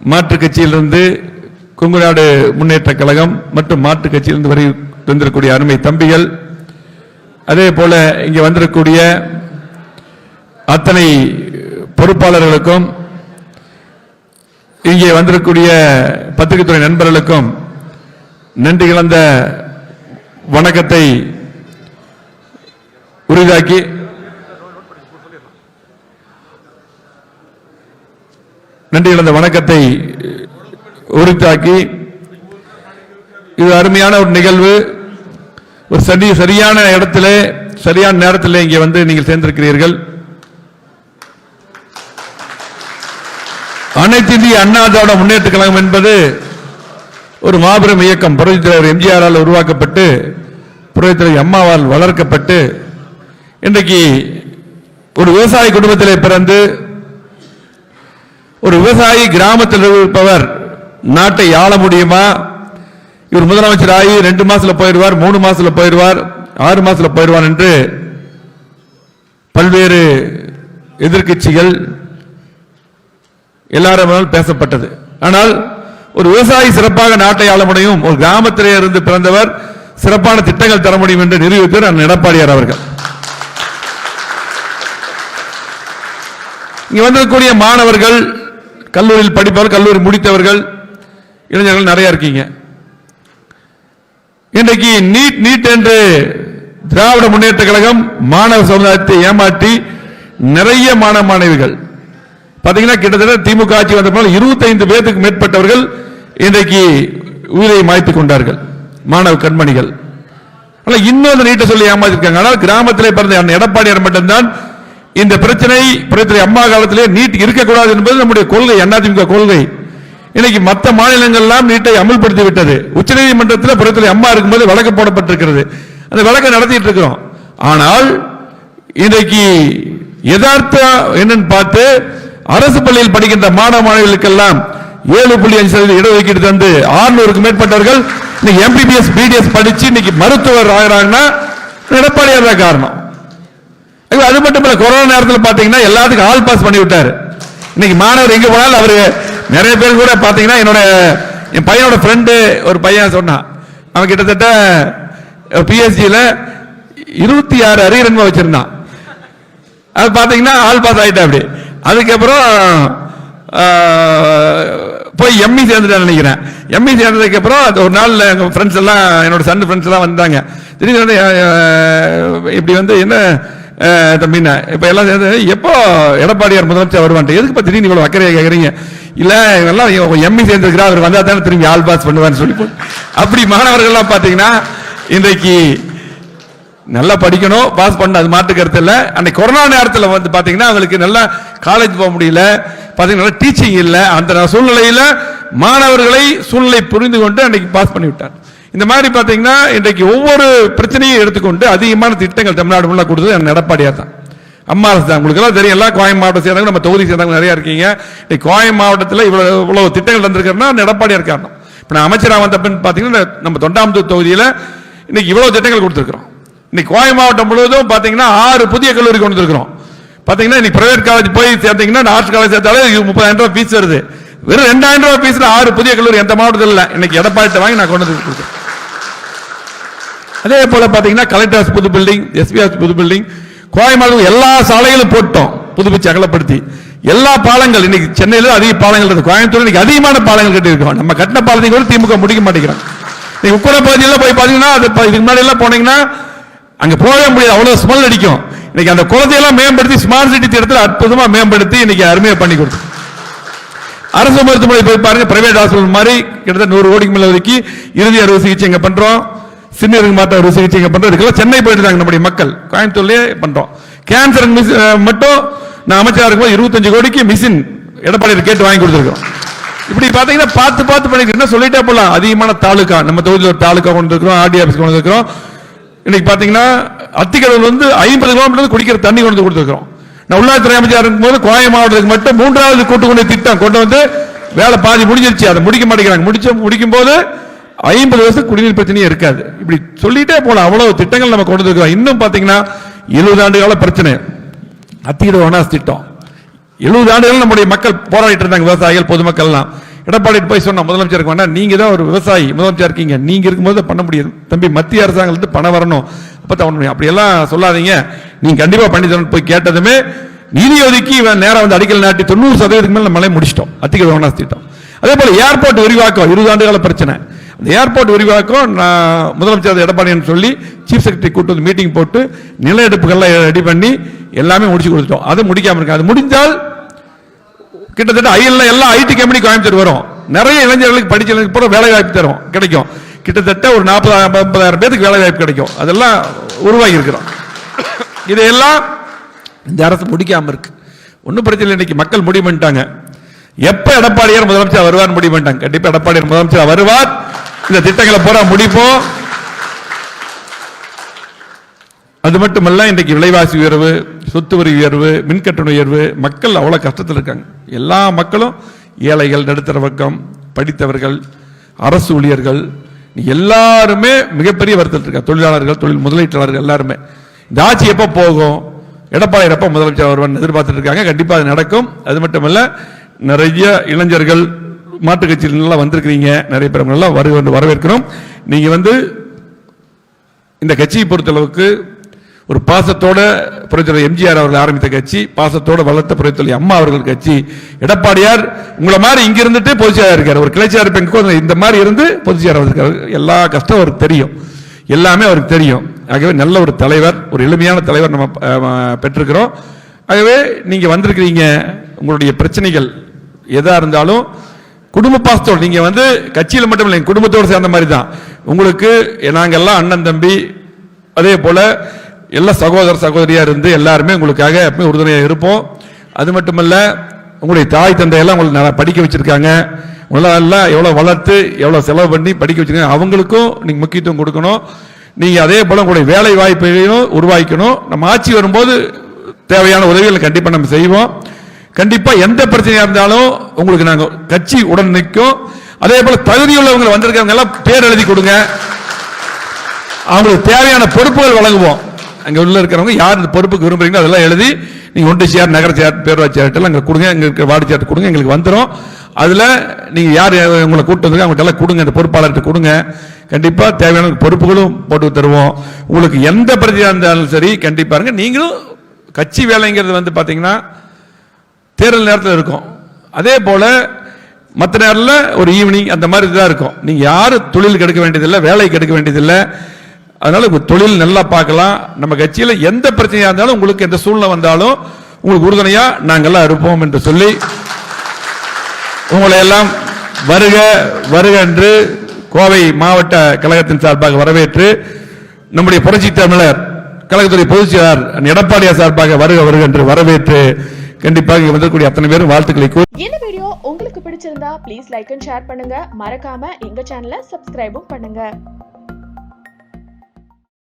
மாற்றுக் கட்சியிலிருந்து குங்குநாடு முன்னேற்ற கழகம் மற்றும் மாற்றுக் கட்சியிலிருந்து வரை வந்திருக்கக்கூடிய அருமை தம்பிகள் அதே போல இங்கே வந்திருக்கக்கூடிய அத்தனை பொறுப்பாளர்களுக்கும் இங்கே வந்திருக்கக்கூடிய பத்திரிகைத்துறை நண்பர்களுக்கும் நன்றி கலந்த வணக்கத்தை உரிதாக்கி நன்றி இழந்த வணக்கத்தை உரித்தாக்கி இது அருமையான ஒரு நிகழ்வு. ஒரு சரி சரியான இடத்துல சரியான நேரத்திலே இங்கே வந்து நீங்கள் சேர்ந்திருக்கிறீர்கள். அனைத்து இந்திய அண்ணா திராவிட முன்னேற்ற கழகம் என்பது ஒரு மாபெரும் இயக்கம். புரட்சி தலைவர் எம்ஜிஆரால் உருவாக்கப்பட்டு புரட்சி தலைவர் அம்மாவால் வளர்க்கப்பட்டு இன்றைக்கு ஒரு விவசாய குடும்பத்திலே பிறந்து ஒரு விவசாயி கிராமத்தில் இருப்பவர் நாட்டை ஆள முடியுமா? இவர் முதலமைச்சர் ஆகி ரெண்டு மாசத்துல போயிடுவார் மூணு மாசத்துல போயிடுவார் ஆறு மாசத்துல போயிடுவார் என்று பல்வேறு எதிர்க்கட்சிகள் எல்லாரும் பேசப்பட்டது. ஆனால் ஒரு விவசாயி சிறப்பாக நாட்டை ஆள முடியும் ஒரு கிராமத்திலே இருந்து பிறந்தவர் சிறப்பான திட்டங்கள் தர முடியும் என்று நிரூபித்தவர் அண்ணன் எடப்பாடியார் அவர்கள். இங்க வந்திருக்கக்கூடிய மாணவர்கள் கல்லூரியில் படிப்பவர் கல்லூரி முடித்தவர்கள் இளைஞர்கள் நிறைய இருக்கீங்க. இன்றைக்கு நீட் நீட் என்று திராவிட முன்னேற்ற கழகம் மாணவ சமுதாயத்தை ஏமாற்றி நிறைய மாணவ மாணவிகள். பாத்தீங்கன்னா கிட்டத்தட்ட திமுக ஆட்சி வந்த போல இருபத்தைந்து பேருக்கு மேற்பட்டவர்கள் இன்றைக்கு உயிரை மாய்த்துக் கொண்டார்கள். மாணவ கண்மணிகள். ஆனா இன்னொரு நீட்டை சொல்லி ஏமாத்திருக்காங்க. ஆனால் கிராமத்திலே பிறந்த எடப்பாடியார் மட்டும்தான் இந்த பிரச்சனை பிரச்சனை அம்மா காலத்திலே நீட் இருக்கக்கூடாது என்பது நம்முடைய கொள்கை அதிமுக கொள்கை. இன்னைக்கு மற்ற மாநிலங்கள்லாம் நீட்டை அமல்படுத்தி விட்டது உச்சநீதிமன்றத்தில் பிரச்சனை அம்மா இருக்கும்போது வழக்கு போடப்பட்டிருக்கிறது. அந்த வழக்கை நடத்திட்டு இருக்கிறோம். ஆனால் இன்றைக்கு யதார்த்தம் என்னன்னு பார்த்து அரசு பள்ளியில் படிக்கின்ற மாணவ மாணவிகளுக்கெல்லாம் ஏழு புள்ளி அஞ்சு சதவீத இடஒதுக்கீடு தந்து ஆறுநூறுக்கு மேற்பட்டவர்கள் இன்னைக்கு எம்பிபிஎஸ் பிடிஎஸ் படிச்சு இன்னைக்கு மருத்துவர் ஆகிறாங்கன்னா எடப்பாடியார் தான் காரணம். அது மட்டும் இல்ல கொரோனா நேரத்தில் பாத்தீங்கன்னா எல்லாத்துக்கும் ஆல் பாஸ் பண்ணி விட்டாரு இன்னைக்கு மாணவர் எங்க போனாலும் அவரு நிறைய பேர் கூட பாத்தீங்கன்னா என்னோட என் பையனோட ஃப்ரெண்டு ஒரு பையன் சொன்னான் அவன் கிட்டத்தட்ட பிஎஸ்சியில் இருபத்தி ஆறு அரியரன்மை வச்சிருந்தான். அது பார்த்தீங்கன்னா ஆல் பாஸ் ஆகிட்டேன் அப்படி அதுக்கப்புறம் போய் எம்இ சேர்ந்துட்டேன் நினைக்கிறேன். எம்இ சேர்ந்ததுக்கு அப்புறம் அது ஒரு நாள் எங்கள் ஃப்ரெண்ட்ஸ் எல்லாம் என்னோட சன் ஃப்ரெண்ட்ஸ் எல்லாம் வந்தாங்க. திடீர்னு வந்து இப்படி வந்து என்ன தம்பின்னா இப்போ எல்லாம் சேர்ந்து எப்போ எடப்பாடியார் முதலமைச்சர் வருவான்ட்டு எதுக்கு இப்போ திடீர்னு இவ்வளோ அக்கறையை கேட்குறீங்க இல்லை இவெல்லாம் எம்மி சேர்ந்துருக்கிறா அவர் வந்தால் தானே திரும்பி ஆல் பாஸ் பண்ணுவான்னு சொல்லி அப்படி மாணவர்கள்லாம் பார்த்தீங்கன்னா இன்றைக்கு நல்லா படிக்கணும் பாஸ் பண்ண அது மாட்டு கருத்து இல்லை. அன்னைக்கு கொரோனா நேரத்தில் வந்து பார்த்தீங்கன்னா அவங்களுக்கு நல்லா காலேஜ் போக முடியல. பார்த்தீங்கன்னா டீச்சிங் இல்லை. அந்த சூழ்நிலையில் மாணவர்களை சூழ்நிலை புரிந்து கொண்டு அன்னைக்கு பாஸ் பண்ணி விட்டார் இந்த மாதிரி பார்த்தீங்கன்னா இன்றைக்கு ஒவ்வொரு பிரச்சனையும் எடுத்துக்கொண்டு அதிகமான திட்டங்கள் தமிழ்நாடு ஃபுல்லாக கொடுத்தது அண்ணன் எடப்பாடியார் தான். அம்மா அரசு தான். உங்களுக்கு எல்லாம் தெரியும் எல்லாம் கோயம் மாவட்டம் சேர்ந்தவங்க நம்ம தொகுதி சேர்ந்தவங்க நிறைய இருக்கீங்க. இன்னைக்கு கோயம் மாவட்டத்தில் இவ்வளோ இவ்வளோ திட்டங்கள் தந்திருக்கிறதுனா அந்த எடப்பாடியார் காரணம். இப்போ நான் அமைச்சராக வந்த பின் பார்த்தீங்கன்னா நம்ம தொண்டாமுத்தூர் தொகுதியில் இன்னைக்கு இவ்வளோ திட்டங்கள் கொடுத்துருக்குறோம். இன்னைக்கு கோயம் மாவட்டம் முழுவதும் பார்த்தீங்கன்னா ஆறு புதிய கல்லூரி கொண்டு வந்திருக்கிறோம். பார்த்தீங்கன்னா இன்னைக்கு பிரைவேட் காலேஜ் போய் சேர்த்தீங்கன்னா ஆர்ட்ஸ் காலேஜ் சேர்த்தாலே முப்பதாயிரம் ரூபாய் ஃபீஸ் வருது. வெறும் ரெண்டாயிரம் ரூபாய் ஃபீஸில் ஆறு புதிய கல்லூரி எந்த மாவட்டத்தில் இல்லை. இன்னைக்கு எடப்பாடி வாங்கி நான் கொண்டு வந்து கொடுக்குறேன். அதே போல பார்த்தீங்கன்னா கலெக்டர் ஹவுஸ் புது பில்டிங் எஸ்பி ஹவுஸ் புது பில்டிங் கோயம்பேடு எல்லா சாலைகளும் போட்டோம் புதுப்பிச்சு அகலப்படுத்தி. எல்லா பாலங்கள் இன்னைக்கு சென்னையில் அதிக பாலங்கள் இருக்கு. கோயம்புத்தூர் இன்னைக்கு அதிகமான பாலங்கள் கட்டியிருக்கோம். நம்ம கட்டின பாலத்தை கூட திமுக முடிக்க மாட்டேங்கிறோம் நீங்கள் உக்கட பகுதியில் போய் பார்த்தீங்கன்னா அது இதுக்கு முன்னாடி எல்லாம் போனீங்கன்னா அங்கே போகவே முடியாது. அவ்வளோ ஸ்மெல் அடிக்கும். இன்னைக்கு அந்த குழந்தையெல்லாம் மேம்படுத்தி ஸ்மார்ட் சிட்டி திட்டத்தில் அற்புதமாக மேம்படுத்தி இன்னைக்கு அருமையாக பண்ணி கொடுத்து. அரசு மருத்துவமனை போய் பாருங்க பிரைவேட் ஹாஸ்பிட்டல் மாதிரி கிட்டத்தட்ட நூறு கோடிக்கு மேல ஒதுக்கி இறுதி அறுவை சிகிச்சை இங்கே பண்ணுறோம் சின்னருக்கு மாற்ற அறுவை சிகிச்சை இங்க சென்னை போயிட்டு நம்முடைய மக்கள். கோயம்புத்தூர்லயே பண்ணுறோம் கேன்சர் மட்டும் நான் அமைச்சராக இருக்கும்போது இருபத்தஞ்சு கோடிக்கு மிஷின் எடப்பாடி கேட்டு வாங்கி கொடுத்துருக்கோம் இப்படி பார்த்தீங்கன்னா பார்த்து பார்த்து பண்ணிக்கிட்டு என்ன சொல்லிட்டே போகலாம் அதிகமான தாலுக்கா. நம்ம தொகுதியில் ஒரு தாலுக்கா கொண்டு இருக்கிறோம் ஆர்டி ஆஃபீஸ் கொண்டு இருக்கிறோம் இன்னைக்கு பார்த்தீங்கன்னா அத்திக்கடல் வந்து ஐம்பது கிலோமீட்டர் குடிக்கிற தண்ணி கொண்டு வந்து கொடுத்துருக்கோம் நான் உள்ளாட்சித்துறை அமைச்சர் இருக்கும்போது கோயம் மாவட்டத்துக்கு மட்டும் மூன்றாவது கூட்டு கொண்டு திட்டம் கொண்டு வந்து வேலை பாதி முடிஞ்சிருச்சு. அதை முடிக்க மாட்டேங்கிறாங்க. முடிச்ச முடிக்கும் போது ஐம்பது வருஷம் குடிநீர் பிரச்சனையே இருக்காது. இப்படி சொல்லிட்டே போகலாம் அவ்வளவு திட்டங்கள் நம்ம கொண்டு வந்துருக்கோம். இன்னும் பாத்தீங்கன்னா எழுபது ஆண்டு கால பிரச்சனை. அத்திக்கிட வனாஸ் திட்டம். எழுபது ஆண்டுகள் நம்முடைய மக்கள் போராடிட்டு இருந்தாங்க விவசாயிகள் பொதுமக்கள் எல்லாம் எடப்பாடி போய் சொன்ன முதலமைச்சருக்கு வேணா நீங்க தான் ஒரு விவசாயி முதலமைச்சர் இருக்கீங்க. நீங்க இருக்கும்போது பண்ண முடியாது. தம்பி மத்திய அரசாங்கத்துக்கு பணம் வரணும். அப்பதான் தான் முடியும் அப்படி எல்லாம் சொல்லாதீங்க. நீங்க கண்டிப்பா பண்ணி தரணும் போய் கேட்டதுமே நிதி ஒதுக்கி இவன் நேரம் வந்து அடிக்கல் நாட்டி தொண்ணூறு சதவீதத்துக்கு மேல மலை முடிச்சிட்டோம். அத்திக்கல் வேணாஸ் திட்டம். அதே போல ஏர்போர்ட் விரிவாக்கம் இருபது ஆண்டுகால பிரச்சனை. அந்த ஏர்போர்ட் விரிவாக்கம் நான் முதலமைச்சர் எடப்பாடின்னு சொல்லி சீஃப் செக்ரட்டரி கூட்டு வந்து மீட்டிங் போட்டு நில எடுப்புகள்லாம் ரெடி பண்ணி எல்லாமே முடிச்சு கொடுத்துட்டோம். அது முடிக்காம இருக்கு அது முடிஞ்சால் கிட்டத்தட்ட ஐஎல்ல எல்லா ஐடி கம்பெனி கோயம்புத்தூர் வரும். நிறைய இளைஞர்களுக்கு படிச்ச இளைஞர்களுக்கு வேலை வாய்ப்பு தரும் கிடைக்கும். கிட்டத்தட்ட ஒரு நாற்பதாயிரம் ஐம்பதாயிரம் பேருக்கு வேலை வாய்ப்பு கிடைக்கும். அதெல்லாம் உருவாகி இருக்கிறோம் இதையெல்லாம் இந்த அரசு முடிக்காம இருக்கு. ஒன்றும் பிரச்சனை இல்லை. இன்னைக்கு மக்கள் முடிவு பண்ணிட்டாங்க. எப்போ எடப்பாடியார் முதலமைச்சர் வருவார் முடிவு பண்ணிட்டாங்க. கண்டிப்பாக எடப்பாடியார் முதலமைச்சர் வருவார். இந்த திட்டங்களை பூரா முடிப்போம். அது மட்டுமல்ல இன்றைக்கு விலைவாசி உயர்வு சொத்து வரி உயர்வு மின்கட்டண உயர்வு மக்கள் அவ்வளவு கஷ்டத்தில் இருக்காங்க. எல்லா மக்களும் ஏழைகள் நடுத்தர வர்க்கம் படித்தவர்கள் அரசு ஊழியர்கள் எல்லாருமே மிகப்பெரிய வருத்தத்தில் இருக்காங்க. தொழிலாளர்கள் தொழில் முதலீட்டாளர்கள் எல்லாருமே. இந்த ஆட்சி எப்போ போகும்? எடப்பாடி எப்போ முதலமைச்சர் வருவான் எதிர்பார்த்துட்டு இருக்காங்க. கண்டிப்பாக அது நடக்கும். அது மட்டுமல்ல நிறைய இளைஞர்கள் மாற்றுக் கட்சியில் நல்லா வந்திருக்கிறீங்க. நிறைய பேர் நல்லா வருக வரவேற்கிறோம். நீங்கள் வந்து இந்த கட்சியை பொறுத்தளவுக்கு ஒரு பாசத்தோட புரட்சித்தலைவர் எம்ஜிஆர் அவர்கள் ஆரம்பித்த கட்சி பாசத்தோட வளர்த்த புரட்சித்தலைவர் அம்மா அவர்கள் கட்சி எடப்பாடியார் உங்களை மாதிரி இங்க இருந்துட்டு பொதுச்செயலாளர் இருக்காரு. ஒரு கிளைச்சார் பெண்ணுக்கு இந்த மாதிரி இருந்து பொதுச்செயலாளர் இருக்காரு. எல்லா கஷ்டம் அவருக்கு தெரியும். எல்லாமே அவருக்கு தெரியும். ஆகவே நல்ல ஒரு தலைவர் ஒரு எளிமையான தலைவர் நம்ம பெற்றிருக்கிறோம். ஆகவே நீங்கள் வந்திருக்கிறீங்க. உங்களுடைய பிரச்சனைகள் எதாக இருந்தாலும் குடும்ப பாசத்தோடு நீங்கள் வந்து கட்சியில் மட்டும் இல்லை குடும்பத்தோடு சேர்ந்த மாதிரி தான் உங்களுக்கு நாங்கள்லாம் அண்ணன் தம்பி அதே போல் எல்லா சகோதர சகோதரியாக இருந்து எல்லாருமே உங்களுக்காக எப்பவுமே உறுதுணையாக இருப்போம். அது மட்டுமல்ல உங்களுடைய தாய் தந்தையெல்லாம் உங்களுக்கு நல்லா படிக்க வச்சுருக்காங்க. உங்களெல்லாம் எவ்வளோ வளர்த்து எவ்வளோ செலவு பண்ணி படிக்க வச்சிருக்காங்க. அவங்களுக்கும் நீங்கள் முக்கியத்துவம் கொடுக்கணும். நீங்கள் அதே போல் உங்களுடைய வேலை வாய்ப்பையும் உருவாக்கணும் நம்ம ஆட்சி வரும்போது தேவையான உதவிகளை கண்டிப்பாக நம்ம செய்வோம். கண்டிப்பா எந்த பிரச்சனையா இருந்தாலும் உங்களுக்கு நாங்க கட்சி உடன் நிற்கும். அதே போல தகுதியுள்ளவங்க வந்திருக்கவங்க எல்லாம் பேர் எழுதி கொடுங்க. அவங்களுக்கு தேவையான பொறுப்புகள் வழங்குவோம். அங்க உள்ள இருக்கிறவங்க யார் இந்த பொறுப்புக்கு விரும்புறீங்களோ அதெல்லாம் எழுதி நீங்க ஒன்று சேர் நகர சேர் பேரூராட்சி சேர் அங்கே கொடுங்க எங்க இருக்கிற வார்டு சேர் கொடுங்க எங்களுக்கு வந்துடும் அதுல நீங்க யார் உங்களை கூட்டு வந்து அவங்கள்ட்ட எல்லாம் கொடுங்க இந்த பொறுப்பாளர்கிட்ட கொடுங்க. கண்டிப்பா தேவையான பொறுப்புகளும் போட்டு தருவோம். உங்களுக்கு எந்த பிரச்சனையாக இருந்தாலும் சரி கண்டிப்பாருங்க நீங்களும் கட்சி வேலைங்கிறது வந்து பாத்தீங்கன்னா தேர்தல் நேரத்தில் இருக்கும். அதே போல் மற்ற நேரத்தில் ஒரு ஈவினிங் அந்த மாதிரி தான் இருக்கும். நீங்கள் யாரும் தொழில் கெடுக்க வேண்டியதில்லை வேலை கெடுக்க வேண்டியதில்லை அதனால் உங்கள் தொழில் நல்லா பார்க்கலாம். நம்ம கட்சியில் எந்த பிரச்சனையாக இருந்தாலும் உங்களுக்கு எந்த சூழ்நிலை வந்தாலும் உங்களுக்கு உறுதுணையாக நாங்கள்லாம் இருப்போம் என்று சொல்லி உங்களை எல்லாம் வருக வருக என்று கோவை மாவட்ட கழகத்தின் சார்பாக வரவேற்று நம்முடைய புரட்சி தமிழர் கழகத்துறை பொதுச் செயலாளர் எடப்பாடியார் சார்பாக வருக வருக என்று வரவேற்று கண்டிப்பாக இங்க வந்திருக்கக்கூடிய அத்தனை பேரும் வாழ்த்துக்களை கூறி இந்த வீடியோ உங்களுக்கு பிடிச்சிருந்தா ப்ளீஸ் லைக் அண்ட் ஷேர் பண்ணுங்க. மறக்காம எங்க சேனலை சப்ஸ்கிரைபும் பண்ணுங்க.